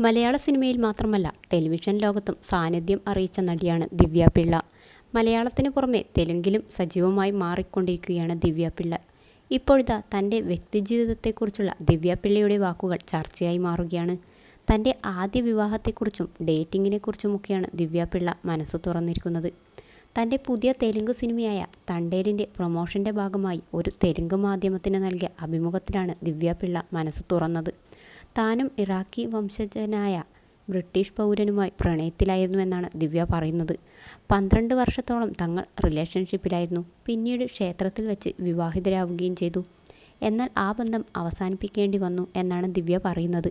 മലയാള സിനിമയിൽ മാത്രമല്ല ടെലിവിഷൻ ലോകത്തും സാന്നിധ്യം അറിയിച്ച നടിയാണ് ദിവ്യ പിള്ള. മലയാളത്തിന് പുറമെ തെലുങ്കിലും സജീവമായി മാറിക്കൊണ്ടിരിക്കുകയാണ് ദിവ്യ പിള്ള. ഇപ്പോഴിതാ തന്റെ വ്യക്തിജീവിതത്തെക്കുറിച്ചുള്ള ദിവ്യ പിള്ളയുടെ വാക്കുകൾ ചർച്ചയായി മാറുകയാണ്. തന്റെ ആദ്യ വിവാഹത്തെക്കുറിച്ചും ഡേറ്റിങ്ങിനെക്കുറിച്ചുമൊക്കെയാണ് ദിവ്യ പിള്ള മനസ്സ് തുറന്നിരിക്കുന്നത്. തന്റെ പുതിയ തെലുങ്ക് സിനിമയായ തണ്ടേലിന്റെ പ്രൊമോഷന്റെ ഭാഗമായി ഒരു തെലുങ്ക് മാധ്യമത്തിന് നൽകിയ അഭിമുഖത്തിലാണ് ദിവ്യ പിള്ള മനസ്സ് തുറന്നത്. താനും ഇറാഖി വംശജനായ ബ്രിട്ടീഷ് പൗരനുമായി പ്രണയത്തിലായിരുന്നു എന്നാണ് ദിവ്യ പറയുന്നത്. പന്ത്രണ്ട് വർഷത്തോളം തങ്ങൾ റിലേഷൻഷിപ്പിലായിരുന്നു. പിന്നീട് ക്ഷേത്രത്തിൽ വെച്ച് വിവാഹിതരാവുകയും ചെയ്തു. എന്നാൽ ആ ബന്ധം അവസാനിപ്പിക്കേണ്ടി വന്നു എന്നാണ് ദിവ്യ പറയുന്നത്.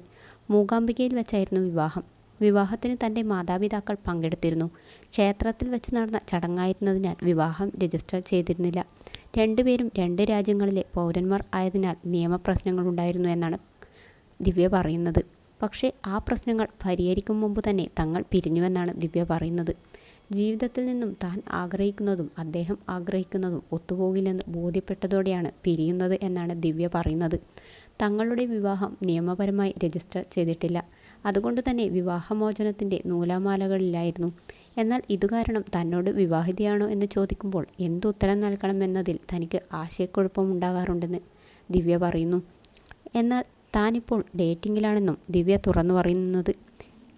മൂകാംബികയിൽ വെച്ചായിരുന്നു വിവാഹം. വിവാഹത്തിന് തന്റെ മാതാപിതാക്കൾ പങ്കെടുത്തിരുന്നു. ക്ഷേത്രത്തിൽ വെച്ച് നടന്ന ചടങ്ങായിരുന്നതിനാൽ വിവാഹം രജിസ്റ്റർ ചെയ്തിരുന്നില്ല. രണ്ടുപേരും രണ്ട് രാജ്യങ്ങളിലെ പൗരന്മാർ ആയതിനാൽ നിയമപ്രശ്നങ്ങളുണ്ടായിരുന്നു എന്നാണ് ദിവ്യ പറയുന്നത്. പക്ഷേ ആ പ്രശ്നങ്ങൾ പരിഹരിക്കും മുമ്പ് തന്നെ തങ്ങൾ പിരിഞ്ഞുവെന്നാണ് ദിവ്യ പറയുന്നത്. ജീവിതത്തിൽ നിന്നും താൻ ആഗ്രഹിക്കുന്നതും അദ്ദേഹം ആഗ്രഹിക്കുന്നതും ഒത്തുപോകില്ലെന്ന് ബോധ്യപ്പെട്ടതോടെയാണ് പിരിയുന്നത് എന്നാണ് ദിവ്യ പറയുന്നത്. തങ്ങളുടെ വിവാഹം നിയമപരമായി രജിസ്റ്റർ ചെയ്തിട്ടില്ല. അതുകൊണ്ട് തന്നെ വിവാഹമോചനത്തിന്റെ നൂലാമാലകളിലായിരുന്നു. എന്നാൽ ഇതുകാരണം തന്നോട് വിവാഹിതയാണോ എന്ന് ചോദിക്കുമ്പോൾ എന്തുത്തരം നൽകണമെന്നതിൽ തനിക്ക് ആശയക്കുഴപ്പമുണ്ടാകാറുണ്ടെന്ന് ദിവ്യ പറയുന്നു. എന്നാൽ താനിപ്പോൾ ഡേറ്റിങ്ങിലാണെന്നും ദിവ്യ തുറന്നു പറയുന്നത്.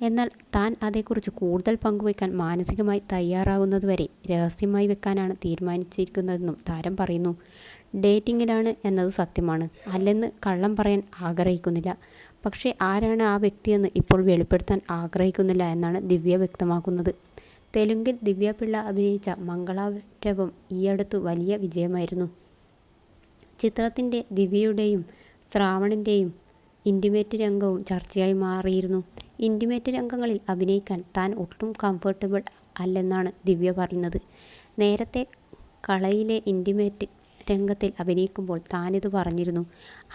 എന്നാൽ താൻ അതേക്കുറിച്ച് കൂടുതൽ പങ്കുവയ്ക്കാൻ മാനസികമായി തയ്യാറാകുന്നതുവരെ രഹസ്യമായി വെക്കാനാണ് തീരുമാനിച്ചിരിക്കുന്നതെന്നും താരം പറയുന്നു. ഡേറ്റിങ്ങിലാണ് എന്നത് സത്യമാണ്. അല്ലെന്ന് കള്ളം പറയാൻ ആഗ്രഹിക്കുന്നില്ല. പക്ഷേ ആരാണ് ആ വ്യക്തിയെന്ന് ഇപ്പോൾ വെളിപ്പെടുത്താൻ ആഗ്രഹിക്കുന്നില്ല എന്നാണ് ദിവ്യ വ്യക്തമാക്കുന്നത്. തെലുങ്കിൽ ദിവ്യ പിള്ള അഭിനയിച്ച മംഗളാരവം ഈയടുത്ത് വലിയ വിജയമായിരുന്നു. ചിത്രത്തിന്റെ ദിവ്യയുടെയും ശ്രാവണിന്റെയും ഇന്റിമേറ്റ് രംഗവും ചർച്ചയായി മാറിയിരുന്നു. ഇന്റിമേറ്റ് രംഗങ്ങളിൽ അഭിനയിക്കാൻ താൻ ഒട്ടും കംഫർട്ടബിൾ അല്ലെന്നാണ് ദിവ്യ പറയുന്നത്. നേരത്തെ കളയിലെ ഇന്റിമേറ്റ് രംഗത്തിൽ അഭിനയിക്കുമ്പോൾ താനിത് പറഞ്ഞിരുന്നു.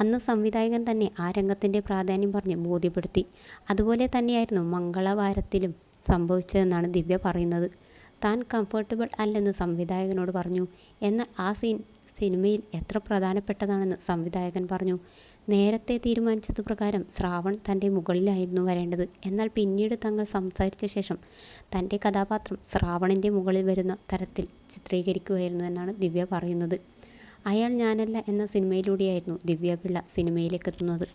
അന്ന് സംവിധായകൻ തന്നെ ആ രംഗത്തിന്റെ പ്രാധാന്യം പറഞ്ഞ് ബോധ്യപ്പെടുത്തി. അതുപോലെ തന്നെയായിരുന്നു മംഗളവാരത്തിലും സംഭവിച്ചതെന്നാണ് ദിവ്യ പറയുന്നത്. താൻ കംഫർട്ടബിൾ അല്ലെന്ന് സംവിധായകനോട് പറഞ്ഞു. എന്നാൽ ആ സീൻ സിനിമയിൽ എത്ര പ്രധാനപ്പെട്ടതാണെന്ന് സംവിധായകൻ പറഞ്ഞു. നേരത്തെ തീരുമാനിച്ചത് പ്രകാരം ശ്രാവൺ തന്റെ മുകളിലായിരുന്നു വരേണ്ടത്. എന്നാൽ പിന്നീട് തങ്ങൾ സംസാരിച്ച ശേഷം തന്റെ കഥാപാത്രം ശ്രാവണിന്റെ മുകളിൽ വരുന്ന തരത്തിൽ ചിത്രീകരിക്കുകയായിരുന്നു എന്നാണ് ദിവ്യ പറയുന്നത്. അയാൾ ഞാനല്ല എന്ന സിനിമയിലൂടെയായിരുന്നു ദിവ്യ പിള്ള സിനിമയിലേക്ക് എത്തുന്നത്.